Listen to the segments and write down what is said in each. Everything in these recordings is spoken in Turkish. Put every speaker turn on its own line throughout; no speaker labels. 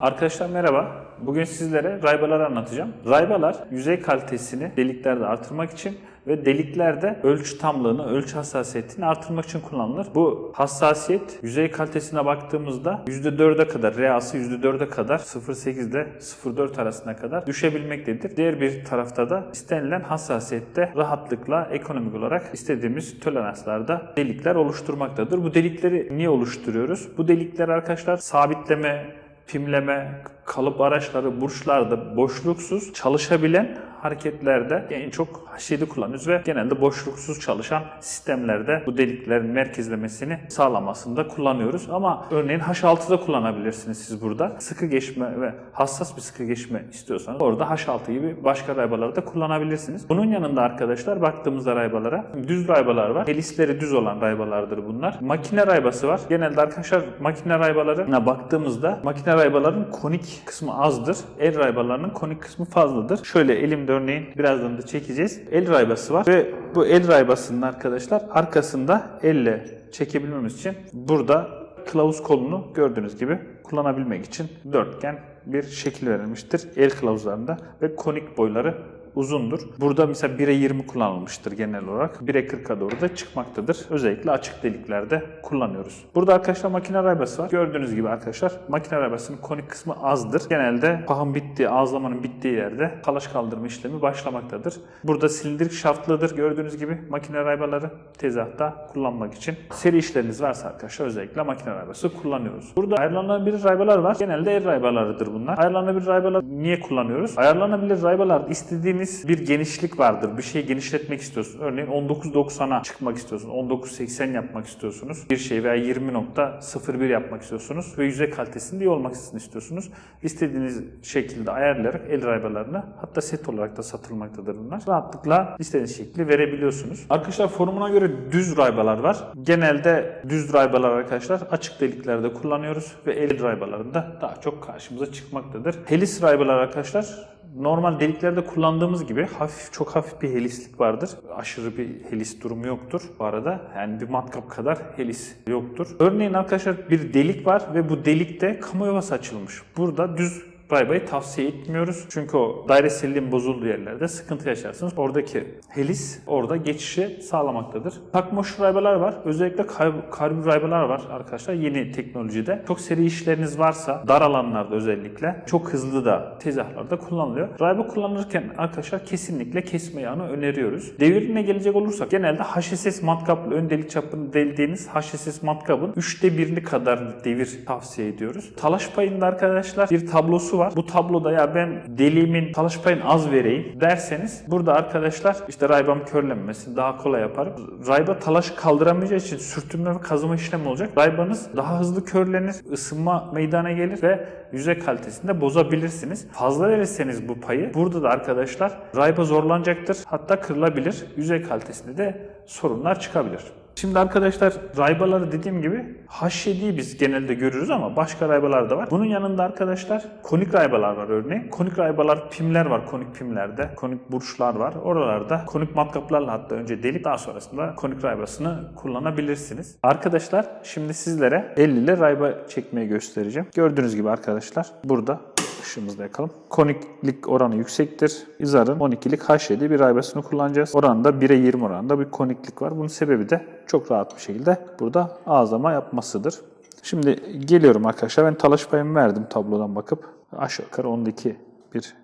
Arkadaşlar merhaba. Bugün sizlere raybaları anlatacağım. Raybalar yüzey kalitesini deliklerde artırmak için ve deliklerde ölçü tamlığını, ölçü hassasiyetini artırmak için kullanılır. Bu hassasiyet yüzey kalitesine baktığımızda %4'e kadar, reası %4'e kadar 0.8 ile 0.4 arasına kadar düşebilmektedir. Diğer bir tarafta da istenilen hassasiyette rahatlıkla ekonomik olarak istediğimiz toleranslarda delikler oluşturmaktadır. Bu delikleri niye oluşturuyoruz? Bu delikler arkadaşlar sabitleme, pimleme, kalıp araçları, burçlarda boşluksuz çalışabilen hareketlerde en çok H7 kullanıyoruz ve genelde boşluksuz çalışan sistemlerde bu deliklerin merkezlemesini sağlamasında kullanıyoruz. Ama örneğin H6'da kullanabilirsiniz siz burada. Sıkı geçme ve hassas bir sıkı geçme istiyorsanız orada H6 gibi başka raybaları da kullanabilirsiniz. Bunun yanında arkadaşlar baktığımızda raybalara düz raybalar var. Helisleri düz olan raybalardır bunlar. Makine raybası var. Genelde arkadaşlar makine raybalarına baktığımızda makine raybaların konik kısmı azdır. El raybalarının konik kısmı fazladır. Şöyle elimde örneğin birazdan da çekeceğiz. El raybası var ve bu el raybasının arkadaşlar arkasında elle çekebilmemiz için burada kılavuz kolunu gördüğünüz gibi kullanabilmek için dörtgen bir şekil verilmiştir el kılavuzlarında ve konik boyları uzundur. Burada mesela 1'e 20 kullanılmıştır genel olarak. 1'e 40'a doğru da çıkmaktadır. Özellikle açık deliklerde kullanıyoruz. Burada arkadaşlar makine raybası var. Gördüğünüz gibi arkadaşlar makine raybasının konik kısmı azdır. Genelde pahın bittiği, ağızlamanın bittiği yerde kalaş kaldırma işlemi başlamaktadır. Burada silindirik şaftlıdır. Gördüğünüz gibi makine raybaları tezahta kullanmak için. Seri işleriniz varsa arkadaşlar özellikle makine raybası kullanıyoruz. Burada ayarlanabilir raybalar var. Genelde el raybalarıdır bunlar. Ayarlanabilir raybalar niye kullanıyoruz? Ayarlanabilir raybalar istediğiniz bir genişlik vardır. Bir şeyi genişletmek istiyorsunuz. Örneğin 19.90'a çıkmak istiyorsunuz. 19.80 yapmak istiyorsunuz. Bir şey veya 20.01 yapmak istiyorsunuz ve yüzey kalitesinde iyi olmasını istiyorsunuz. İstediğiniz şekilde ayarlayarak el raybalarını hatta set olarak da satılmaktadır bunlar. Rahatlıkla istediğiniz şekli verebiliyorsunuz. Arkadaşlar forumuna göre düz raybalar var. Genelde düz raybalar arkadaşlar açık deliklerde kullanıyoruz ve el raybalarında daha çok karşımıza çıkmaktadır. Helis raybalar arkadaşlar normal deliklerde kullandığımız gibi hafif çok hafif bir helislik vardır. Aşırı bir helis durumu yoktur bu arada. Yani bir matkap kadar helis yoktur. Örneğin arkadaşlar bir delik var ve bu delikte kamu yuvası açılmış. Burada düz raybayı tavsiye etmiyoruz. Çünkü o daireselliğin bozulduğu yerlerde sıkıntı yaşarsınız. Oradaki helis orada geçişi sağlamaktadır. Takmoş raybalar var. Özellikle kar- karbür raybalar var arkadaşlar yeni teknolojide. Çok seri işleriniz varsa dar alanlarda özellikle çok hızlı da tezahlarda kullanılıyor. Rayba kullanırken arkadaşlar kesinlikle kesme yağını öneriyoruz. Devirine gelecek olursak genelde HSS matkaplı ön delik çapını deldiğiniz HSS matkabın 3'te 1'li kadar devir tavsiye ediyoruz. Talaş payında arkadaşlar bir tablosu var. Bu tabloda ya ben deliğimin talaş payını az vereyim derseniz burada arkadaşlar işte raybam körlenmesini daha kolay yaparım. Rayba talaş kaldıramayacağı için sürtünme ve kazıma işlemi olacak. Raybanız daha hızlı körlenir, ısınma meydana gelir ve yüzey kalitesini de bozabilirsiniz. Fazla verirseniz bu payı burada da arkadaşlar rayba zorlanacaktır. Hatta kırılabilir. Yüzey kalitesinde de sorunlar çıkabilir. Şimdi arkadaşlar raybaları dediğim gibi H7'yi biz genelde görürüz ama başka raybalar da var. Bunun yanında arkadaşlar konik raybalar var örneğin. Konik raybalar pimler var konik pimlerde. Konik burçlar var. Oralarda konik matkaplarla hatta önce delip daha sonrasında konik raybasını kullanabilirsiniz. Arkadaşlar şimdi sizlere 50 ile rayba çekmeyi göstereceğim. Gördüğünüz gibi arkadaşlar burada ışığımızda yakalım. Koniklik oranı yüksektir. İzar'ın 12'lik H7 bir raybasını kullanacağız. Oranında 1'e 20 oranında bir koniklik var. Bunun sebebi de çok rahat bir şekilde burada ağızlama yapmasıdır. Şimdi geliyorum arkadaşlar. Ben talaş payımı verdim tablodan bakıp. Aşağı yukarı 12 bir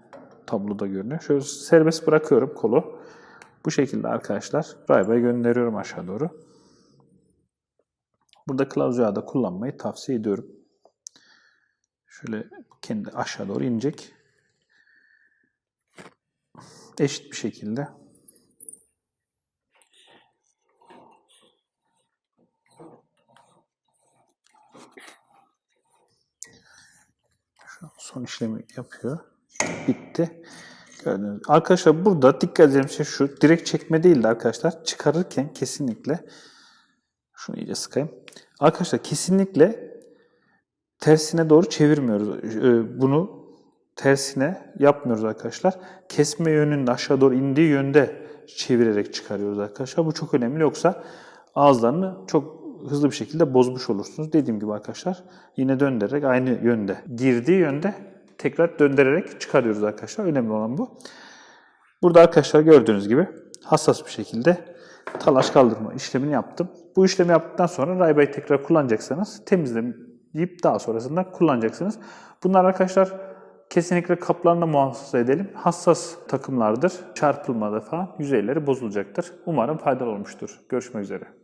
tabloda görünüyor. Şöyle serbest bırakıyorum kolu. Bu şekilde arkadaşlar raybayı gönderiyorum aşağı doğru. Burada kılavuz yağı da kullanmayı tavsiye ediyorum. Şöyle kendi aşağı doğru inecek. Eşit bir şekilde. Şu son işlemi yapıyor. Bitti. Gördüğünüz. Arkadaşlar burada dikkat edeceğim şey şu. Direkt çekme değil de arkadaşlar çıkarırken kesinlikle şunu iyice sıkayım. Arkadaşlar kesinlikle tersine doğru çevirmiyoruz. Ee, Bunu tersine yapmıyoruz arkadaşlar. Kesme yönünün aşağı doğru indiği yönde çevirerek çıkarıyoruz arkadaşlar. Bu çok önemli. Yoksa ağızlarını çok hızlı bir şekilde bozmuş olursunuz. Dediğim gibi arkadaşlar yine döndürerek aynı yönde girdiği yönde tekrar döndürerek çıkarıyoruz arkadaşlar. Önemli olan bu. Burada arkadaşlar gördüğünüz gibi hassas bir şekilde talaş kaldırma işlemini yaptım. Bu işlemi yaptıktan sonra raybayı tekrar kullanacaksanız temizleyip daha sonrasında kullanacaksınız. Bunlar arkadaşlar kesinlikle kaplarına muhafaza edelim. Hassas takımlardır. Çarpılmada falan yüzeyleri bozulacaktır. Umarım faydalı olmuştur. Görüşmek üzere.